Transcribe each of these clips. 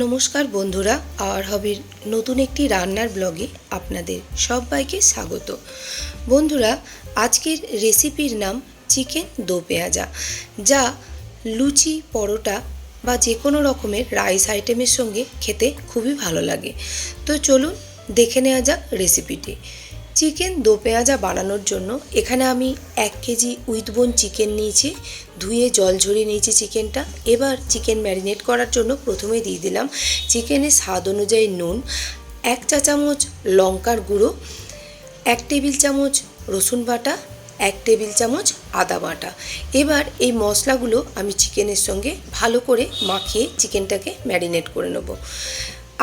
নমস্কার বন্ধুরা, আর হবির নতুন একটি রান্নার ব্লগে আপনাদের সবাইকে স্বাগত। বন্ধুরা, আজকের রেসিপির নাম চিকেন দো পেঁয়াজা, যা লুচি, পরোটা বা যে কোনো রকমের রাইস আইটেমের সঙ্গে খেতে খুবই ভালো লাগে। তো চলুন দেখে নেওয়া যাক রেসিপিটি। চিকেন দো পেঁয়াজা বানানোর জন্য এখানে আমি এক কেজি উইথবোন চিকেন নিয়েছি, ধুয়ে জল ঝরিয়ে নিয়েছি চিকেনটা। এবার চিকেন ম্যারিনেট করার জন্য প্রথমে দিয়ে দিলাম চিকেনের স্বাদ অনুযায়ী নুন, এক চা চামচ লঙ্কার গুঁড়ো, এক টেবিল চামচ রসুন বাটা, এক টেবিল চামচ আদা বাটা। এবার এই মশলাগুলো আমি চিকেনের সঙ্গে ভালো করে মাখিয়ে চিকেনটাকে ম্যারিনেট করে নেব।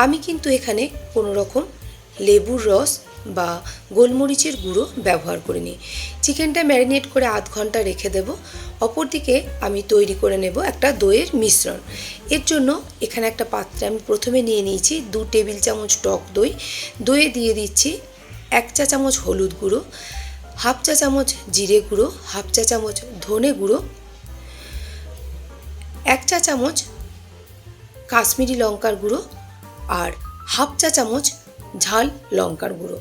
আমি কিন্তু এখানে কোনো রকম লেবুর রস বা গোলমরিচের গুঁড়ো ব্যবহার করে নিই। চিকেনটা ম্যারিনেট করে আধ ঘণ্টা রেখে দেব। অপরদিকে আমি তৈরি করে নেব একটা দইয়ের মিশ্রণ। এর জন্য এখানে একটা পাত্রে আমি প্রথমে নিয়ে নিয়েছি দু টেবিল চামচ টক দই। দইয়ে দিয়ে দিচ্ছি এক চা চামচ হলুদ গুঁড়ো, হাফ চা চামচ জিরে গুঁড়ো, হাফ চা চামচ ধনে গুঁড়ো, এক চা চামচ কাশ্মীরি লঙ্কার গুঁড়ো আর হাফ চা চামচ ঝাল, লঙ্কার গুঁড়ো।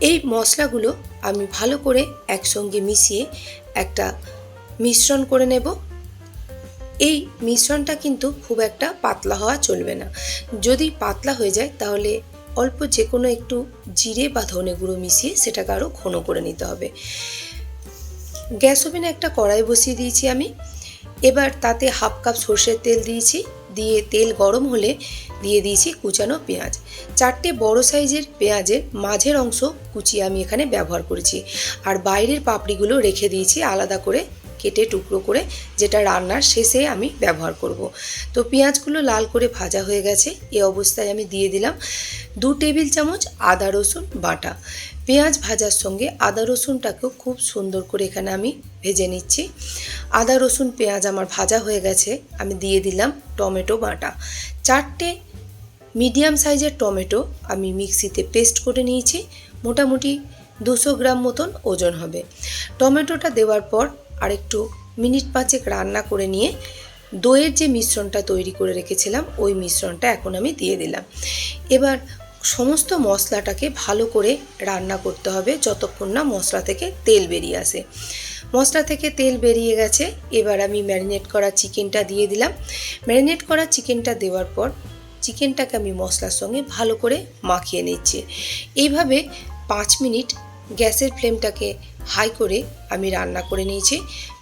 এই মশলাগুলো আমি ভালো করে একসঙ্গে মিশিয়ে একটা মিশ্রণ করে নেব। এই মিশ্রণটা কিন্তু খুব একটা পাতলা হওয়া চলবে না। যদি পাতলা হয়ে যায়, তাহলে অল্প যে কোনো একটু জিরে বা ধনে গুঁড়ো মিশিয়ে সেটাকে আরও ঘন করে নিতে হবে। গ্যাস ওভেনে একটা কড়াই বসিয়ে দিয়েছি আমি। এবার তাতে হাফ কাপ সর্ষের তেল দিয়েছি। দিয়ে তেল গরম হলে দিয়ে দিয়েছি কুচানো পেঁয়াজ। চারটে বড় সাইজের পেঁয়াজের মাঝের অংশ কুচিয়ে আমি এখানে ব্যবহার করেছি। আর বাইরের পাপড়িগুলো রেখে দিয়েছি আলাদা করে কেটে টুকরো করে, যেটা রান্নার শেষে আমি ব্যবহার করব। তো পেঁয়াজগুলো লাল করে ভাজা হয়ে গেছে, এ অবস্থায় আমি দিয়ে দিলাম দু টেবিল চামচ আদা রসুন বাটা। পেঁয়াজ ভাজার সঙ্গে আদা রসুনটাকেও খুব সুন্দর করে এখানে আমি ভেজে নিচ্ছি। আদা রসুন পেঁয়াজ আমার ভাজা হয়ে গেছে, আমি দিয়ে দিলাম টমেটো বাটা। চারটে মিডিয়াম সাইজের টমেটো আমি মিক্সিতে পেস্ট করে নিয়েছি। মোটামুটি দুশো গ্রাম মতন ওজন হবে। টমেটোটা দেওয়ার পর আরেকটু মিনিট পাঁচেক রান্না করে নিয়ে দইয়ের যে মিশ্রণটা তৈরি করে রেখেছিলাম, ওই মিশ্রণটা এখন আমি দিয়ে দিলাম। এবার সমস্ত মশলাটাকে ভালো করে রান্না করতে হবে যতক্ষণ না মশলা থেকে তেল বেরিয়ে আসে। মশলা থেকে তেল বেরিয়ে গেছে, এবার আমি ম্যারিনেট করা চিকেনটা দিয়ে দিলাম। ম্যারিনেট করা চিকেনটা দেওয়ার পর চিকেনটাকে আমি মশলার সঙ্গে ভালো করে মাখিয়ে নিচ্ছি। এইভাবে পাঁচ মিনিট গ্যাসের ফ্লেমটাকে হাই করে আমি রান্না করে নিয়েছি।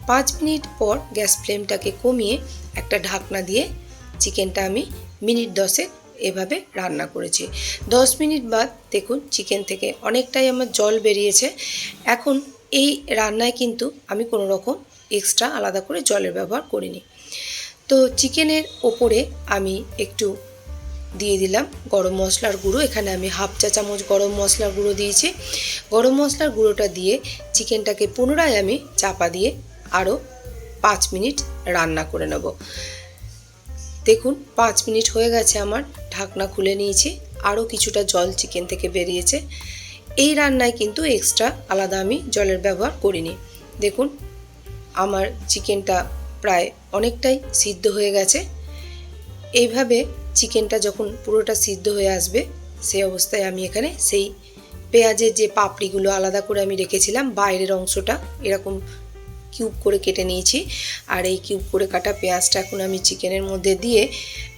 পাঁচ মিনিট পর গ্যাস ফ্লেমটাকে কমিয়ে একটা ঢাকনা দিয়ে চিকেনটা আমি মিনিট দশেক এভাবে রান্না করেছি। দশ মিনিট বাদ দেখুন চিকেন থেকে অনেকটাই আমার জল বেরিয়েছে। এখন এই রান্নায় কিন্তু আমি কোনো রকম এক্সট্রা আলাদা করে জলের ব্যবহার করিনি। তো চিকেনের ওপরে আমি একটু দিয়ে দিলাম গরম মশলার গুঁড়ো। এখানে আমি হাফ চা চামচ গরম মশলার গুঁড়ো দিয়েছি। গরম মশলার গুঁড়োটা দিয়ে চিকেনটাকে পুনরায় আমি চাপা দিয়ে আরও পাঁচ মিনিট রান্না করে নেব। দেখুন, পাঁচ মিনিট হয়ে গেছে আমার, ঢাকনা খুলে নিয়েছি। আরও কিছুটা জল চিকেন থেকে বেরিয়েছে। এই রান্নায় কিন্তু এক্সট্রা আলাদা আমি জলের ব্যবহার করিনি। দেখুন, আমার চিকেনটা প্রায় অনেকটাই সিদ্ধ হয়ে গেছে। এইভাবে চিকেনটা যখন পুরোটা সিদ্ধ হয়ে আসবে সেই অবস্থায় আমি এখানে সেই পেঁয়াজের যে পাপড়িগুলো আলাদা করে আমি রেখেছিলাম, বাইরের অংশটা এরকম কিউব করে কেটে নিয়েছি। আর এই কিউব করে কাটা পেঁয়াজটা এখন আমি চিকেনের মধ্যে দিয়ে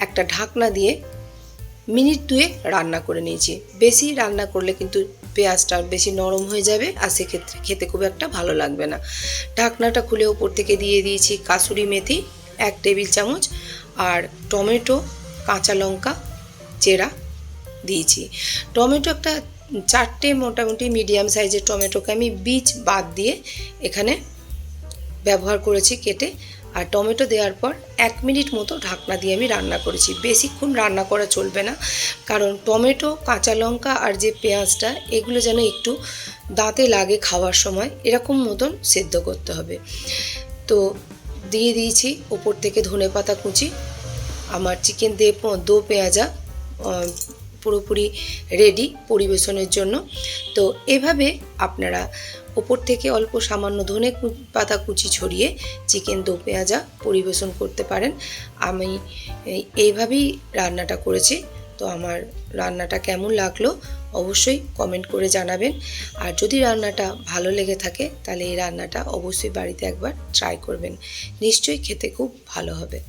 একটা ঢাকনা দিয়ে মিনিট দুয়েক রান্না করে নিয়েছি। বেশি রান্না করলে কিন্তু পেঁয়াজটা বেশি নরম হয়ে যাবে আর সেক্ষেত্রে খেতে খুব একটা ভালো লাগবে না। ঢাকনাটা খুলে ওপর থেকে দিয়ে দিয়েছি কাসুরি মেথি, এক টেবিল চামচ আর টমেটো, কাঁচা লঙ্কা, চেরা দিয়েছি। টমেটো একটা চারটে মোটামুটি মিডিয়াম সাইজের টমেটোকে আমি বীজ বাদ দিয়ে এখানে ব্যবহার করেছি কেটে। আর টমেটো দেওয়ার পর এক মিনিট মতো ঢাকনা দিয়ে আমি রান্না করেছি। বেশিক্ষণ রান্না করা চলবে না, কারণ টমেটো, কাঁচা লঙ্কা আর যে পেঁয়াজটা, এগুলো যেন একটু দাঁতে লাগে খাওয়ার সময়, এরকম মতন সেদ্ধ করতে হবে। তো দিয়ে দিয়েছি। ওপর থেকে ধনে পাতা কুচি, আমার চিকেন দিয়ে দো পেঁয়াজা পুরোপুরি রেডি পরিবেশনের জন্য। তো এভাবে আপনারা ওপর থেকে অল্প সামান্য ধনে পাতা কুচি ছড়িয়ে চিকেন দো পেঁয়াজা পরিবেশন করতে পারেন। আমি এইভাবেই রান্নাটা করেছি। তো আমার রান্নাটা কেমন লাগল অবশ্যই কমেন্ট করে জানাবেন। আর যদি রান্নাটা ভালো লেগে থাকে, তাহলে এই রান্নাটা অবশ্যই বাড়িতে একবার ট্রাই করবেন। নিশ্চয়ই খেতে খুব ভালো হবে।